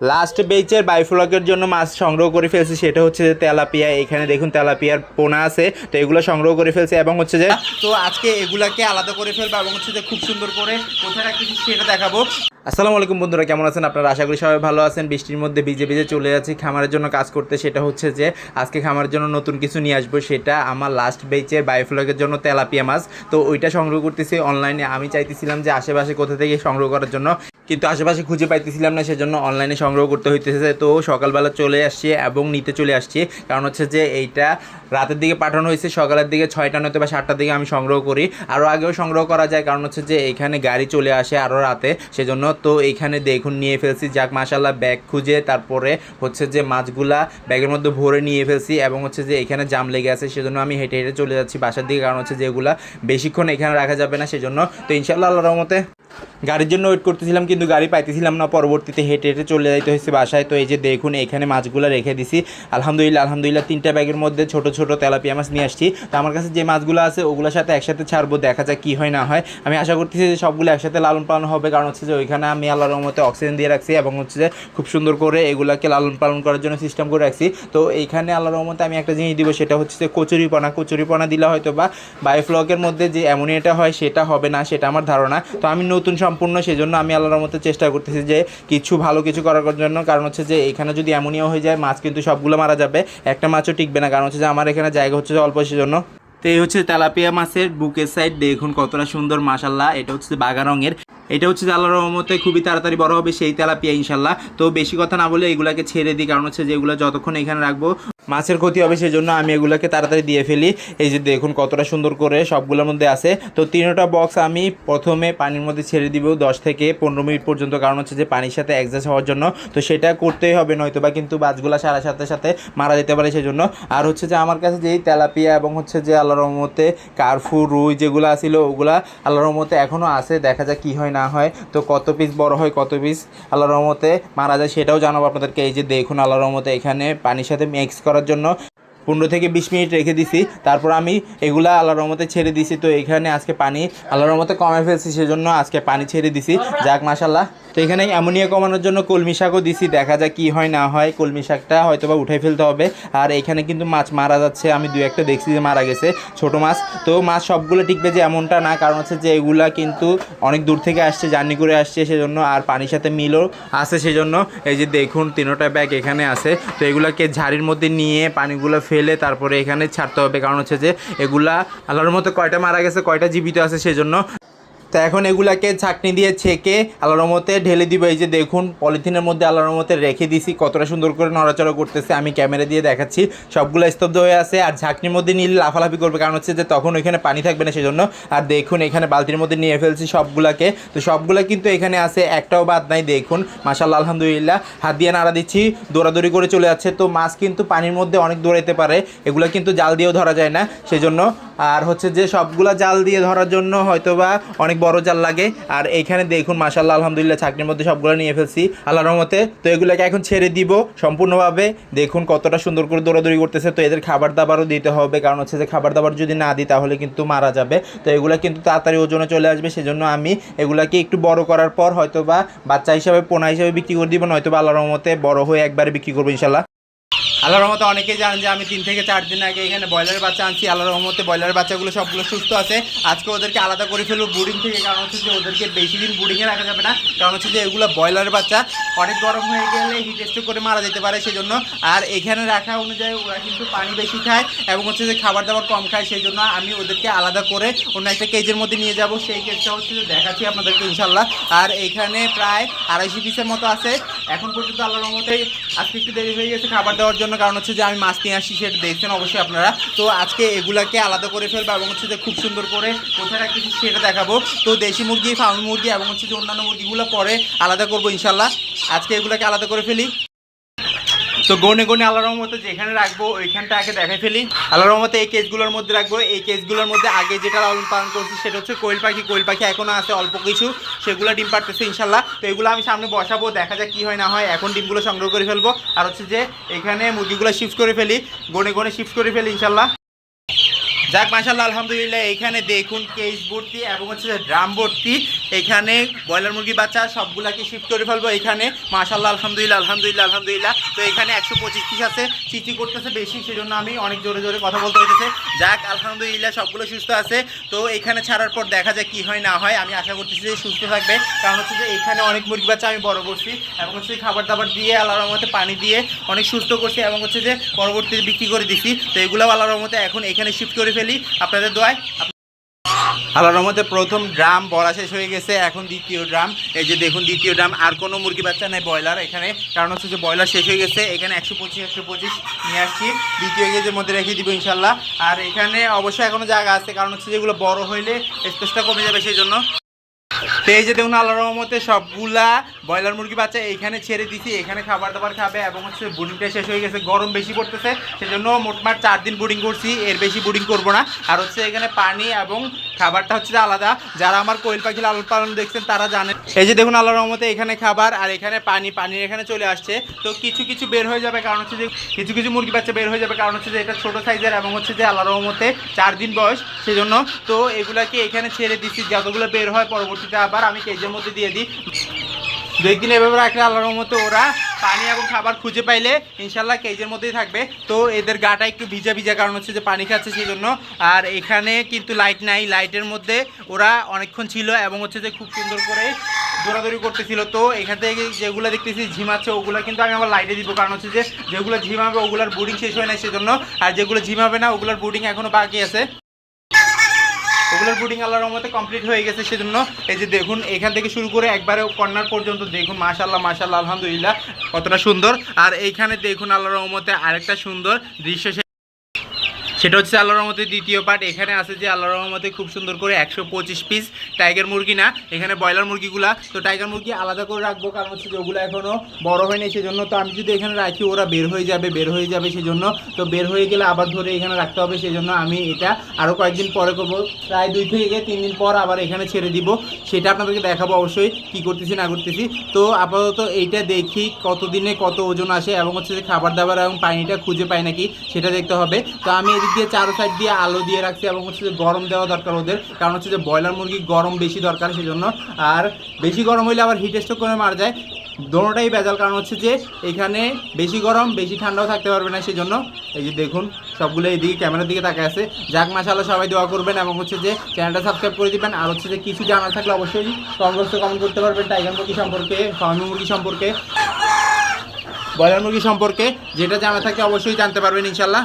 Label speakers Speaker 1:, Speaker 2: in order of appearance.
Speaker 1: Last বেচের বাইফ্লকের জন্য মাছ সংগ্রহ করে ফেলছি সেটা হচ্ছে যে তেলাপিয়া। এখানে দেখুন তেলাপিয়ার পোনা আছে তো এগুলো সংগ্রহ করে ফেলছে এবং হচ্ছে যে তো আজকে এগুলাকে আলাদা করে ফেলব এবং হচ্ছে যে খুব সুন্দর করে কোথায় রাখতেছি সেটা দেখাবো। আসসালামু আলাইকুম বন্ধুরা কেমন আছেন আপনারা? আশা করি সবাই ভালো আছেন। বৃষ্টির মধ্যে ভিজে ভিজে চলে যাচ্ছি খামারের জন্য কাজ করতে। সেটা হচ্ছে যে আজকে খামারের জন্য নতুন কিছু নিয়ে আসব সেটা আমার লাস্ট বেচের বায়োফ্লগের জন্য তেলাপিয়া মাছ। তো ওইটা সংগ্রহ করতেছি অনলাইনে আমি চাইতেছিলাম যে আশেপাশে কোথা থেকে সংগ্রহ করার জন্য কিন্তু আশেপাশে খুঁজে পাইতেছিলাম না, সেজন্য অনলাইনে সংগ্রহ করতে হইতেছে। তো সকালবেলা চলে আসছি এবং নিতে চলে আসছি। কারণ হচ্ছে যে এইটা রাতের দিকে পাঠানো হয়েছে, সকালের দিকে ছয়টা নয়তো বা সাতটার দিকে আমি সংগ্রহ করি। আরও আগেও সংগ্রহ করা যায়, কারণ হচ্ছে যে এইখানে গাড়ি চলে আসে আরও রাতে। সেজন্য তো এইখানে দেখুন, নিয়ে ফেলছি, যাক মাসাল্লাহ ব্যাগ খুঁজে তারপরে হচ্ছে যে মাছগুলা ব্যাগের মধ্যে ভরে নিয়ে ফেলছি এবং হচ্ছে যে এখানে জাম লেগে আছে, সেজন্য আমি হেঁটে হেঁটে চলে যাচ্ছি বাসার দিকে। কারণ হচ্ছে যে এগুলা বেশিক্ষণ এখানে রাখা যাবে না, সেজন্য তো ইনশাল্লাহ আল্লাহর রহমতে গাড়ির জন্য ওয়েট করতেছিলাম, কিন্তু গাড়ি পাইতেছিলাম না। পরবর্তীতে হেঁটে হেঁটে চলে যাইতে হয়েছে বাসায়। তো এই যে দেখুন, এখানে মাছগুলো রেখে দিছি। আলহামদুলিল্লাহ আলহামদুলিল্লাহ, তিনটা ব্যাগের মধ্যে ছোট ছোট তেলাপিয়া মাছ নিয়ে আসছি। তো আমার কাছে যে মাছগুলো আছে, ওগুলোর সাথে একসাথে ছাড়বো, দেখা যাক কী হয়, না হয়। আমি আশা করতেছি যে সবগুলো একসাথে লালন পালন হবে। কারণ হচ্ছে যে ওইখানে আমি আল্লাহর রহমতে অক্সিজেন দিয়ে রাখছি এবং হচ্ছে যে খুব সুন্দর করে এগুলাকে লালন পালন করার জন্য সিস্টেম করে রাখছি। তো এইখানে আল্লাহর রহমতে আমি একটা জিনিস দিব, সেটা হচ্ছে যে কচুরিপনা। কচুরিপনা দিলে হয়তো বা বায়োফ্লকের মধ্যে যে অ্যামোনিয়াটা হয়, সেটা হবে না, সেটা আমার ধারণা। তো আমি নতুন সম্পূর্ণ সেই জন্য আমি আল্লাহর মতো চেষ্টা করতেছি যে কিছু ভালো কিছু করার জন্য। কারণ হচ্ছে যে এখানে যদি অ্যামোনিয়া হয়ে যায়, মাছ কিন্তু সবগুলো মারা যাবে। একটা মাছও টিকবে না। কারণ হচ্ছে যে আমার এখানে জায়গা হচ্ছে অল্প সেজন্য তো এই হচ্ছে তেলাপিয়া মাছের বুকের সাইড দেখুন কতটা সুন্দর মাশাল্লাহ এটা হচ্ছে বাগা রঙের। এটা হচ্ছে যে আল্লাহর রহমতে খুবই তাড়াতাড়ি বড় হবে সেই তেলাপিয়া ইনশাল্লাহ তো বেশি কথা না বলে এগুলাকে ছেড়ে দিই। কারণ হচ্ছে যে এগুলো যতক্ষণ এখানে রাখব মাছের ক্ষতি হবে সেই জন্য আমি এগুলোকে তাড়াতাড়ি দিয়ে ফেলি। এই যে দেখুন কতটা সুন্দর করে সবগুলোর মধ্যে আছে। তো তিনটা বক্স আমি প্রথমে পানির মধ্যে ছেড়ে দিব দশ থেকে পনেরো মিনিট পর্যন্ত, কারণ হচ্ছে যে পানির সাথে অ্যাডজাস্ট হওয়ার জন্য। তো সেটা করতেই হবে নয়তো বা কিন্তু মাছগুলো সারা সাথে সাথে মারা যেতে পারে সেই জন্য আর হচ্ছে যে আমার কাছে যেই তেলাপিয়া এবং হচ্ছে যে আল্লাহর রহমতে কারফু, রুই যেগুলো আছিল ওগুলা আল্লাহর রহমতে এখনও আছে, দেখা যাক কী হয়, না হয়। তো কত পিস বড় হয়, কত পিস আল্লাহর রহমতে মারা যায়, সেটাও জানাব আপনাদেরকে। এই যে দেখুন আল্লাহর রহমতে এখানে পানির সাথে মিক্স করার জন্য পনেরো থেকে বিশ মিনিট রেখে দিছি। তারপর আমি এগুলা আল্লাহর রহমতে ছেড়ে দিছি। তো এখানে আজকে পানি আল্লাহর রহমতে কমে ফেলছি, সেজন্য আজকে পানি ছেড়ে দিছি। যাক মাসাল্লাহ তো এখানে অ্যামোনিয়া কমানোর জন্য কলমি শাকও দিছি, দেখা যাক কি হয় না হয়। কলমি শাকটা হয়তো বা উঠাই ফেলতে হবে। আর এখানে কিন্তু মাছ মারা যাচ্ছে, আমি দু একটা দেখছি যে মারা গেছে, ছোট মাছ। তো মাছ সবগুলো টিকবে যে এমনটা না, কারণ হচ্ছে যে এগুলা কিন্তু অনেক দূর থেকে আসছে, জার্নি করে আসছে, সেজন্য আর পানির সাথে মিলও আছে সেজন্য। এই যে দেখুন, তিনোটা ব্যাগ এখানে আছে। তো এগুলাকে ঝাড়ির মধ্যে নিয়ে পানিগুলো ফেলে তারপরে এখানে ছাড়তে হবে, কারণ হচ্ছে যে এগুলা আল্লাহর মতো কয়টা মারা গেছে, কয়টা জীবিত আছে সেজন্য। তো এখন এগুলাকে ছাকনি দিয়ে ছেঁকে আল্লাহর মতে ঢেলে দিব। এই যে দেখুন, পলিথিনের মধ্যে আল্লাহর মতে রেখে দিছি, কতটা সুন্দর করে নড়াচড়া করতেছে। আমি ক্যামেরা দিয়ে দেখাচ্ছি, সবগুলো স্তব্ধ হয়ে আছে। আর ঝাঁকনির মধ্যে নিলে লাফালাফি করবে, কারণ হচ্ছে যে তখন ওইখানে পানি থাকবে না সেজন্য। আর দেখুন, এখানে বালতির মধ্যে নিয়ে ফেলছি সবগুলাকে। তো সবগুলা কিন্তু এখানে আছে, একটাও বাদ নাই, দেখুন। মাসাল্লাহ আলহামদুলিল্লাহ। হাত দিয়ে নাড়া দিচ্ছি, দৌড়াদৌড়ি করে চলে যাচ্ছে। তো মাছ কিন্তু পানির মধ্যে অনেক দৌড়াইতে পারে। এগুলো কিন্তু জাল দিয়েও ধরা যায় না, সেজন্য আর হচ্ছে যে সবগুলা জাল দিয়ে ধরার জন্য হয়তোবা অনেক বড় জাল লাগে। আর এইখানে দেখুন মাসাল্লাহ আলহামদুলিল্লাহ, চাকরির মধ্যে সবগুলো নিয়ে ফেলছি। আল্লাহর রহমতে তো এগুলোকে এখন ছেড়ে দিব সম্পূর্ণভাবে। দেখুন, কতটা সুন্দর করে দৌড়াদৌড়ি করতেছে। তো এদের খাবার দাবারও দিতে হবে। কারণ হচ্ছে যে খাবার দাবার যদি না দিই, তাহলে কিন্তু মারা যাবে। তো এগুলো কিন্তু তাড়াতাড়ি ওজনে চলে আসবে। সেজন্য আমি এগুলাকে একটু বড় করার পর হয়তোবা বাচ্চা হিসাবে, পোনা হিসাবে বিক্রি করে দিব। নয়তোবা আল্লাহর রহমতে বড় হয়ে একবারে বিক্রি করব ইনশাল্লাহ আল্লাহর রহমতে অনেকে জানেন যে আমি তিন থেকে চার দিন আগে এখানে ব্রয়লারের বাচ্চা আনছি আল্লাহ রহমতে ব্রয়লার বাচ্চাগুলো সবগুলো সুস্থ আছে। আজকে ওদেরকে আলাদা করে ফেলব বুডিং থেকে, কারণ হচ্ছে যে ওদেরকে বেশি দিন বুডিংয়ে রাখা যাবে না। কারণ হচ্ছে যে এগুলো ব্রয়লারের বাচ্চা, অনেক গরম হয়ে গেলে হিট স্ট্রোক করে মারা যেতে পারে সেজন্য। আর এখানে রাখা অনুযায়ী ওরা কিন্তু পানি বেশি খায় এবং হচ্ছে যে খাবার দাবার কম খায় সেই জন্য আমি ওদেরকে আলাদা করে অন্য একটা কেজের মধ্যে নিয়ে যাব। সেই কেজটা হচ্ছে যে দেখাচ্ছি আপনাদেরকে ইনশাল্লাহ আর এখানে প্রায় আড়াইশো পিসের মতো আছে। এখন পর্যন্ত আল্লাহর রহমতে আজকে একটু দেরি হয়ে গেছে খাবার দেওয়ার জন্য। কারণ হচ্ছে যে আমি মাছ নিয়ে আসি, সেটা দেখছেন অবশ্যই আপনারা। তো আজকে এগুলাকে আলাদা করে ফেলব এবং হচ্ছে যে খুব সুন্দর করে কোথায় রাখতেছি সেটা দেখাবো। তো দেশি মুরগি, ফার্মি মুরগি এবং হচ্ছে যে অন্যান্য মুরগিগুলো পরে আলাদা করব ইনশাল্লাহ। আজকে এগুলাকে আলাদা করে ফেলি। তো গনে গনে আল্লাহ রহমতে যেখানে রাখব, ওইখানটা আগে দেখে ফেলি। আল্লাহ রহমতে এই কেসগুলোর মধ্যে রাখব। এই কেসগুলোর মধ্যে আগে যেটা লালন পালন করছি সেটা হচ্ছে কোয়েল পাখি। কোয়েল পাখি এখনও আছে অল্প কিছু, সেগুলো ডিম পারতেছে ইনশাল্লাহ। তো এগুলো আমি সামনে বসাবো, দেখা যাক কী হয় না হয়। এখন ডিমগুলো সংগ্রহ করে ফেলব। আর হচ্ছে যে এখানে মুরগিগুলো শিফট করে ফেলি। গনে গনে শিফট করে ফেলি ইনশাল্লাহ। যাক মাশাল্লাহ আলহামদুলিল্লাহ, এখানে দেখুন কেস ভর্তি এবং হচ্ছে যে ড্রাম ভর্তি। এখানে ব্রয়লার মুরগি বাচ্চা সবগুলাকে শিফট করে ফেলব এখানে। মাশাল্লাহ আলহামদুলিল্লাহ আলহামদুলিল্লাহ আলহামদুলিল্লাহ। তো এখানে একশো পঁচিশ পিস আছে, চিচি করতেছে বেশি, সেজন্য আমি অনেক জোরে জোরে কথা বলতে হইতেছে। যাক, আলহামদুলিল্লাহ, সবগুলো সুস্থ আছে। তো এখানে ছাড়ার পর দেখা যায় কি হয় না হয়, আমি আশা করতেছি যে সুস্থ থাকবে। কারণ হচ্ছে যে এখানে অনেক মুরগি বাচ্চা আমি বড় করছি এবং হচ্ছে খাবার দাবার দিয়ে, আল্লাহর রহমতে পানি দিয়ে অনেক সুস্থ করছি এবং হচ্ছে যে পরবর্তীতে বিক্রি করে দিছি। তো এগুলো আল্লাহর রহমতে এখন এখানে শিফট করে ফেলি, আপনাদের দোয়ায়। আল্লাহর রহমতে প্রথম ড্রাম বড়া শেষ হয়ে গেছে, এখন দ্বিতীয় ড্রাম। এই যে দেখুন, দ্বিতীয় ড্রাম, আর কোনো মুরগি বাচ্চা নেই, ব্রয়লার এখানে। কারণ হচ্ছে যে ব্রয়লার শেষ হয়ে গেছে, এখানে একশো পঁচিশ একশো পঁচিশ নিয়ে আসছি। দ্বিতীয় গেজের মধ্যে রেখে দিব ইনশাল্লাহ। আর এখানে অবশ্যই এখনও জায়গা আছে, কারণ হচ্ছে যেগুলো বড় হইলে স্পেসটা কমে যাবে সেই জন্য। তো এই যে দেখুন আল্লাহর রহমতে সবগুলা ব্রয়লার মুরগি বাচ্চা এইখানে ছেড়ে দিছি, এখানে খাবার দাবার খাবে এবং হচ্ছে বুডিংটা শেষ হয়ে গেছে, গরম বেশি পড়তেছে, সেজন্য মোটমাট চার দিন বুডিং করছি, এর বেশি বুডিং করব না। আর হচ্ছে এখানে পানি এবং খাবারটা হচ্ছে আলাদা। যারা আমার কোয়েল পাখি লালন পালন দেখছেন, তারা জানে। এই যে দেখুন, আল্লাহর রহমতে এখানে খাবার আর এখানে পানি, পানির এখানে চলে আসছে। তো কিছু কিছু বের হয়ে যাবে, কারণ হচ্ছে যে কিছু কিছু মুরগি বাচ্চা বের হয়ে যাবে, কারণ হচ্ছে যে এটা ছোটো সাইজের এবং হচ্ছে যে আল্লাহর রহমতে চার দিন বয়স, সেজন্য তো এগুলাকে এখানে ছেড়ে দিচ্ছি যতগুলো বের হয়, পরবর্তীতে আবার আমি কেজের মধ্যে দিয়ে দিই। দু একদিন এভাবে রাখলে আল্লাহর মতো ওরা পানি এবং খাবার খুঁজে পাইলে ইনশাল্লাহ কেজের মধ্যেই থাকবে। তো এদের গাটা একটু ভিজা ভিজা কারণ হচ্ছে যে পানি খাচ্ছে সেই জন্য আর এখানে কিন্তু লাইট নাই লাইটের মধ্যে ওরা অনেকক্ষণ ছিল এবং হচ্ছে যে খুব সুন্দর করে দৌড়াদৌড়ি করতেছিল। তো এখান থেকে যেগুলো দেখতেছি ঝিমাচ্ছে ওগুলো কিন্তু আমি আবার লাইটে দিব কারণ হচ্ছে যে যেগুলো ঝিমাবে ওগুলার বোর্ডিং শেষ হয় না সেজন্য। আর যেগুলো ঝিমাবে না ওগুলোর বোর্ডিং এখনও বাকি আছে। ওগুলোর বুটিং আল্লাহর রহমতে কমপ্লিট হয়ে গেছে সেজন্য এই যে দেখুন, এখান থেকে শুরু করে একবারে কর্নার পর্যন্ত দেখুন মাশাল্লাহ মাশাল্লাহ আলহামদুলিল্লাহ, কতটা সুন্দর। আর এইখানে দেখুন আল্লাহর রহমতে আরেকটা সুন্দর দৃশ্য সেটা হচ্ছে আল্লাহর রহমতে দ্বিতীয় পার্ট এখানে আছে যে আল্লাহর রহমতে খুব সুন্দর করে একশো পঁচিশ পিস টাইগার মুরগি না, এখানে ব্রয়লার মুরগিগুলা। তো টাইগার মুরগি আলাদা করে রাখব, কারণ হচ্ছে যে ওগুলো এখনও বড় হয়নি সেজন্য তো আমি যদি এখানে রাখি, ওরা বের হয়ে যাবে, বের হয়ে যাবে সেজন্য। তো বের হয়ে গেলে আবার ধরে এখানে রাখতে হবে, সেজন্য আমি এটা আরও কয়েকদিন পরে করব। প্রায় দুই থেকে তিন দিন পর আবার এখানে ছেড়ে দিব। সেটা আপনাদেরকে দেখাবো অবশ্যই কি করতেছি, না করতেছি। তো আপাতত এইটা দেখি কতদিনে কত ওজন আসে, এবং হচ্ছে যে খাবার দাবার এবং পানিটা খুঁজে পাই নাকি, সেটা দেখতে হবে। তো আমি এদিক দিয়ে, চারো সাইড দিয়ে আলো দিয়ে রাখছি এবং হচ্ছে যে গরম দেওয়া দরকার ওদের। কারণ হচ্ছে যে ব্রয়লার মুরগি গরম বেশি দরকার, সেজন্য আর বেশি গরম হইলে আবার হিট করে মারা যায়। দোনোটাই ভেজাল, কারণ হচ্ছে যে এখানে বেশি গরম, বেশি ঠান্ডাও থাকতে পারবে না সেই জন্য এই যে দেখুন, সবগুলো এইদিকে ক্যামেরার দিকে তাকায় আছে। যাক মাসাল্লাহ সবাই দোয়া করবেন এবং হচ্ছে যে চ্যানেলটা সাবস্ক্রাইব করে দিবেন। আর হচ্ছে যে কিছু জানার থাকলে অবশ্যই কমেন্ট কমেন্ট করতে পারবেন। টাইগার মুরগি সম্পর্কে ফার্মি মুরগি সম্পর্কে, ব্রয়লার মুরগি সম্পর্কে, যেটা জানা থাকে অবশ্যই জানতে পারবেন ইনশাল্লাহ